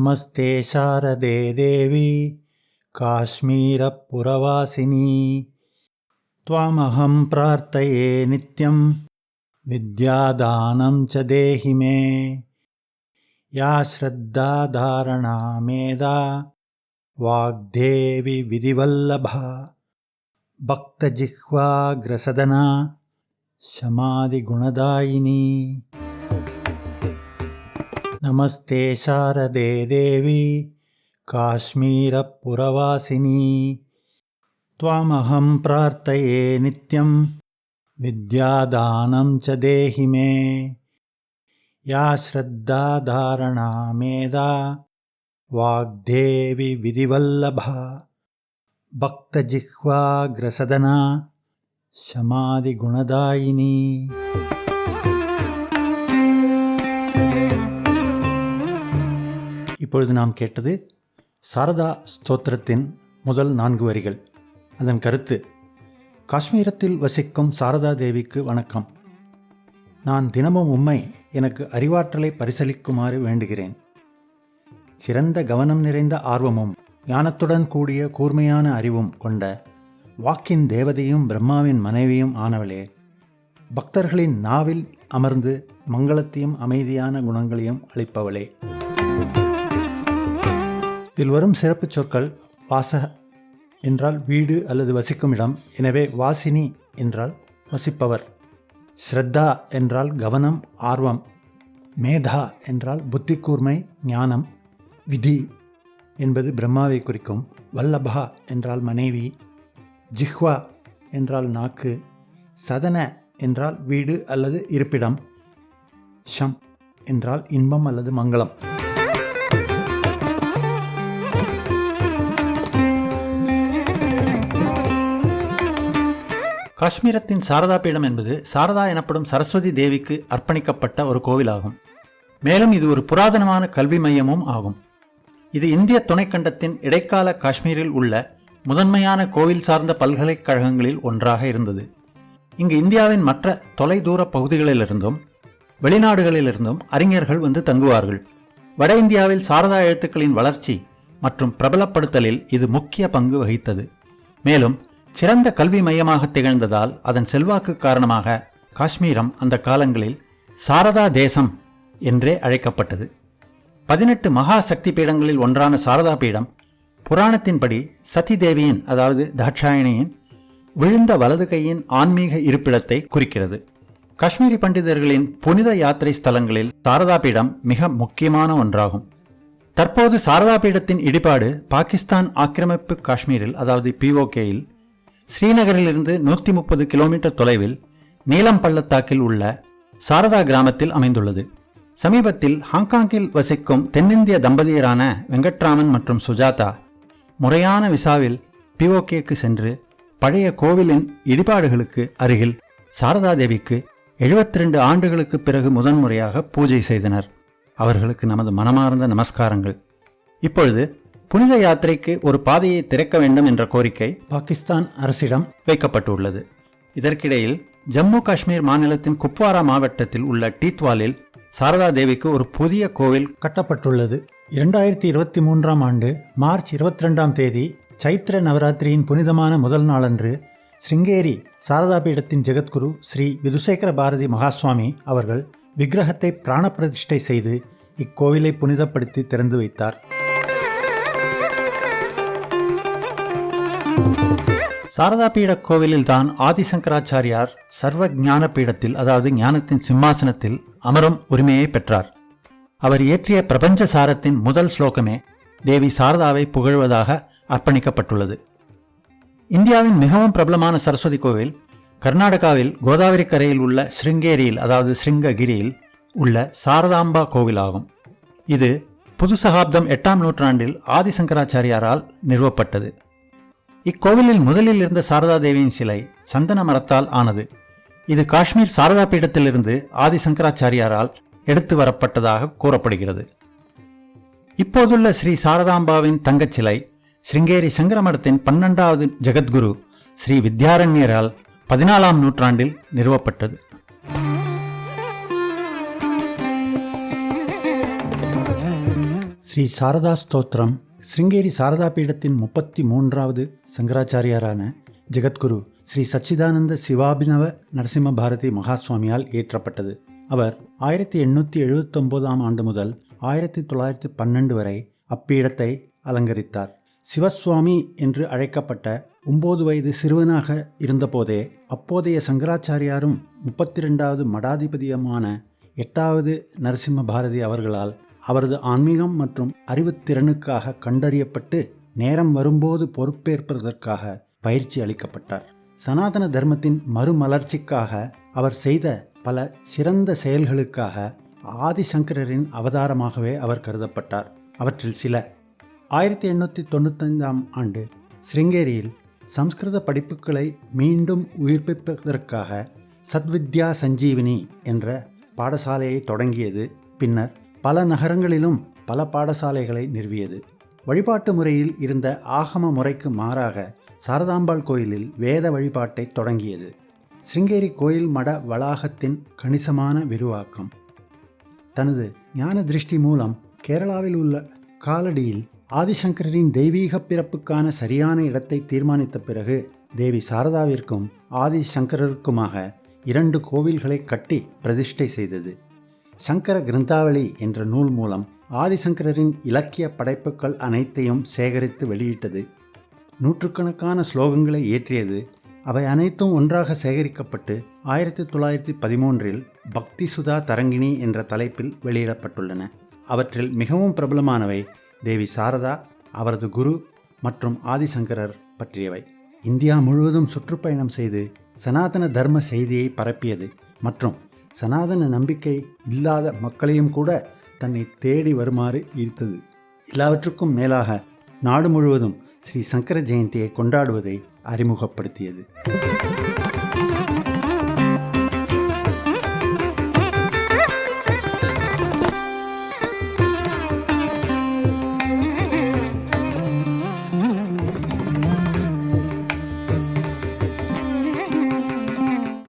नमस्ते शारदे देवी काश्मीरपुरवासिनी। त्वामहं प्रार्थये नित्यं विद्यादानं च देहि मे। या श्रद्धाधारणा मेधा वाग्देवि विधिवल्लभा। भक्तजिह्वाग्रसदना शमादिगुणदायिनी नमस्ते शारदे देवी काश्मीरपुरवासिनी। त्वामहं प्रार्थये नित्यं विद्यादानं च देहि मे। या श्रद्धाधारणा मेधा वाग्देवि विधिवल्लभा। भक्तजिह्वाग्रसदना शमादिगुणदायिनी இப்பொழுது நாம் கேட்டது சாரதா ஸ்தோத்திரத்தின் முதல் நான்கு வரிகள். அதன் கருத்து காஷ்மீரத்தில் வசிக்கும் சாரதா தேவிக்கு வணக்கம். நான் தினமும் உம்மை எனக்கு அறிவாற்றலை பரிசளிக்குமாறு வேண்டுகிறேன். சிறந்த கவனம் நிறைந்த ஆர்வமும் ஞானத்துடன் கூடிய கூர்மையான அறிவும் கொண்ட வாக்கின் தேவதையும் பிரம்மாவின் மனைவியும் ஆனவளே பக்தர்களின் நாவில் அமர்ந்து மங்களத்தையும் அமைதியான குணங்களையும் அளிப்பவளே. இதில் வரும் சிறப்பு சொற்கள் வாச என்றால் வீடு அல்லது வசிக்கும் இடம். எனவே வாசினி என்றால் வசிப்பவர். ஸ்ரத்தா என்றால் கவனம் ஆர்வம். மேதா என்றால் புத்தி கூர்மை ஞானம். விதி என்பது பிரம்மாவை குறிக்கும். வல்லபா என்றால் மனைவி. ஜிஹ்வா என்றால் நாக்கு. சதன என்றால் வீடு அல்லது இருப்பிடம். ஷம் என்றால் இன்பம் அல்லது மங்களம். காஷ்மீரத்தின் சாரதா பீடம் என்பது சாரதா எனப்படும் சரஸ்வதி தேவிக்கு அர்ப்பணிக்கப்பட்ட ஒரு கோவிலாகும். மேலும் இது ஒரு புராதனமான கல்வி மையமும் ஆகும். இது இந்திய துணைக்கண்டத்தின் இடைக்கால காஷ்மீரில் உள்ள முதன்மையான கோவில் சார்ந்த பல்கலைக்கழகங்களில் ஒன்றாக இருந்தது. இங்கு இந்தியாவின் மற்ற தொலைதூர பகுதிகளிலிருந்தும் வெளிநாடுகளிலிருந்தும் அறிஞர்கள் வந்து தங்குவார்கள். வட இந்தியாவில் சாரதா எழுத்துக்களின் வளர்ச்சி மற்றும் பிரபலப்படுத்தலில் இது முக்கிய பங்கு வகித்தது. மேலும் சிறந்த கல்வி மையமாக திகழ்ந்ததால் அதன் செல்வாக்கு காரணமாக காஷ்மீரம் அந்த காலங்களில் சாரதா தேசம் என்றே அழைக்கப்பட்டது. பதினெட்டு மகா சக்தி பீடங்களில் ஒன்றான சாரதா பீடம் புராணத்தின்படி சதி தேவியின் அதாவது தாட்சாயணியின் விழுந்த வலது கையின் ஆன்மீக இருப்பிடத்தை குறிக்கிறது. காஷ்மீரி பண்டிதர்களின் புனித யாத்திரை ஸ்தலங்களில் சாரதா பீடம் மிக முக்கியமான ஒன்றாகும். தற்போது சாரதா பீடத்தின் இடிபாடு பாகிஸ்தான் ஆக்கிரமிப்பு காஷ்மீரில் அதாவது பிஓகேயில் ஸ்ரீநகரிலிருந்து நூற்றி முப்பது கிலோமீட்டர் தொலைவில் நீலம் பள்ளத்தாக்கில் உள்ள சாரதா கிராமத்தில் அமைந்துள்ளது. சமீபத்தில் ஹாங்காங்கில் வசிக்கும் தென்னிந்திய தம்பதியரான வெங்கட்ராமன் மற்றும் சுஜாதா முறையான விசாவில் பிஓகேக்கு சென்று பழைய கோவிலின் இடிபாடுகளுக்கு அருகில் சாரதா தேவிக்கு எழுபத்தி ரெண்டு ஆண்டுகளுக்கு பிறகு முதன்முறையாக பூஜை செய்தனர். அவர்களுக்கு நமது மனமார்ந்த நமஸ்காரங்கள். இப்பொழுது புனித யாத்திரைக்கு ஒரு பாதையை திறக்க வேண்டும் என்ற கோரிக்கை பாகிஸ்தான் அரசிடம் வைக்கப்பட்டுள்ளது. இதற்கிடையில் ஜம்மு காஷ்மீர் மாநிலத்தின் குப்வாரா மாவட்டத்தில் உள்ள டீத்வாலில் சாரதா தேவிக்கு ஒரு புதிய கோவில் கட்டப்பட்டுள்ளது. இரண்டாயிரத்தி இருபத்தி மூன்றாம் ஆண்டு மார்ச் இருபத்தி ரெண்டாம் தேதி சைத்திர நவராத்திரியின் புனிதமான முதல் நாளன்று சிருங்கேரி சாரதா பீடத்தின் ஜெகத்குரு ஸ்ரீ விதுசேகர பாரதி மகாஸ்வாமி அவர்கள் விக்கிரகத்தை பிராணப்பிரதிஷ்டை செய்து இக்கோவிலை புனிதப்படுத்தி திறந்து வைத்தார். சாரதா பீட கோவிலில் தான் ஆதிசங்கராச்சாரியார் சர்வ ஞான பீடத்தில் அதாவது ஞானத்தின் சிம்மாசனத்தில் அமரும் உரிமையை பெற்றார். அவர் இயற்றிய பிரபஞ்ச சாரத்தின் முதல் ஸ்லோகமே தேவி சாரதாவை புகழ்வதாக அர்ப்பணிக்கப்பட்டுள்ளது. இந்தியாவின் மிகவும் பிரபலமான சரஸ்வதி கோவில் கர்நாடகாவில் கோதாவரி கரையில் உள்ள ஸ்ருங்கேரியில் அதாவது ஸ்ருங்ககிரியில் உள்ள சாரதாம்பா கோவிலாகும். இது புது சகாப்தம் எட்டாம் நூற்றாண்டில் ஆதிசங்கராச்சாரியாரால் நிறுவப்பட்டது. இக்கோவிலில் முதலில் இருந்த சாரதா தேவியின் சிலை சந்தன மரத்தால் ஆனது. இது காஷ்மீர் சாரதா பீடத்திலிருந்து ஆதிசங்கராச்சாரியாரால் எடுத்து வரப்பட்டதாக கூறப்படுகிறது. இப்போதுள்ள ஸ்ரீ சாரதாம்பாவின் தங்கச் சிலை ஸ்ருங்கேரி சங்கரமடத்தின் பன்னெண்டாவது ஜெகத்குரு ஸ்ரீ வித்யாரண்யரால் பதினாலாம் நூற்றாண்டில் நிறுவப்பட்டது. ஸ்ரீ சாரதா ஸ்தோத்திரம். சிருங்கேரி சாரதா பீடத்தின் முப்பத்தி மூன்றாவது சங்கராச்சாரியாரான ஜெகத்குரு ஸ்ரீ சச்சிதானந்த சிவாபினவ நரசிம்ம பாரதி மகாசுவாமியால் ஏற்றப்பட்டது. அவர் ஆயிரத்தி எண்ணூற்றி எழுபத்தொம்போதாம் ஆண்டு முதல் ஆயிரத்தி தொள்ளாயிரத்தி பன்னெண்டு வரை அப்பீடத்தை அலங்கரித்தார். சிவசுவாமி என்று அழைக்கப்பட்ட ஒன்பது வயது சிறுவனாக இருந்தபோதே அப்போதைய சங்கராச்சாரியாரும் முப்பத்தி ரெண்டாவது மடாதிபதியுமான எட்டாவது நரசிம்ம பாரதி அவர்களால் அவரது ஆன்மீகம் மற்றும் அறிவுத்திறனுக்காக கண்டறியப்பட்டு நேரம் வரும்போது பொறுப்பேற்பதற்காக பயிற்சி அளிக்கப்பட்டார். சனாதன தர்மத்தின் மறுமலர்ச்சிக்காக அவர் செய்த பல சிறந்த செயல்களுக்காக ஆதிசங்கரரின் அவதாரமாகவே அவர் கருதப்பட்டார். அவற்றில் சில ஆயிரத்தி எண்ணூற்றி தொண்ணூத்தைந்தாம் ஆண்டு சிருங்கேரியில் சம்ஸ்கிருத படிப்புகளை மீண்டும் உயிர்ப்பிப்பதற்காக சத்வித்யா சஞ்சீவினி என்ற பாடசாலையை தொடங்கியது. பின்னர் பல நகரங்களிலும் பல பாடசாலைகளை நிறுவியது. வழிபாட்டு முறையில் இருந்த ஆகம முறைக்கு மாறாக சாரதாம்பாள் கோயிலில் வேத வழிபாட்டை தொடங்கியது. சிருங்கேரி கோயில் மட வளாகத்தின் கணிசமான விரிவாக்கம். தனது ஞான திருஷ்டி மூலம் கேரளாவில் உள்ள காலடியில் ஆதிசங்கரின் தெய்வீக பிறப்புக்கான சரியான இடத்தை தீர்மானித்த பிறகு தேவி சாரதாவிற்கும் ஆதிசங்கரருக்குமாக இரண்டு கோவில்களை கட்டி பிரதிஷ்டை செய்தது. சங்கர கிரந்தாவளி என்ற நூல் மூலம் ஆதிசங்கரரின் இலக்கிய படைப்புகள் அனைத்தையும் சேகரித்து வெளியிட்டது. நூற்றுக்கணக்கான ஸ்லோகங்களை இயற்றியது. அவை அனைத்தும் ஒன்றாக சேகரிக்கப்பட்டு ஆயிரத்தி தொள்ளாயிரத்தி பதிமூன்றில் பக்தி சுதா தரங்கிணி என்ற தலைப்பில் வெளியிடப்பட்டுள்ளன. அவற்றில் மிகவும் பிரபலமானவை தேவி சாரதா அவரது குரு மற்றும் ஆதிசங்கரர் பற்றியவை. இந்தியா முழுவதும் சுற்றுப்பயணம் செய்து சனாதன தர்ம செய்தியை பரப்பியது மற்றும் சனாதன நம்பிக்கை இல்லாத மக்களையும் கூட தன்னை தேடி வருமாறு ஈர்த்தது. எல்லாவற்றுக்கும் மேலாக நாடு முழுவதும் ஸ்ரீ சங்கர ஜெயந்தியை கொண்டாடுவதை அறிமுகப்படுத்தியது.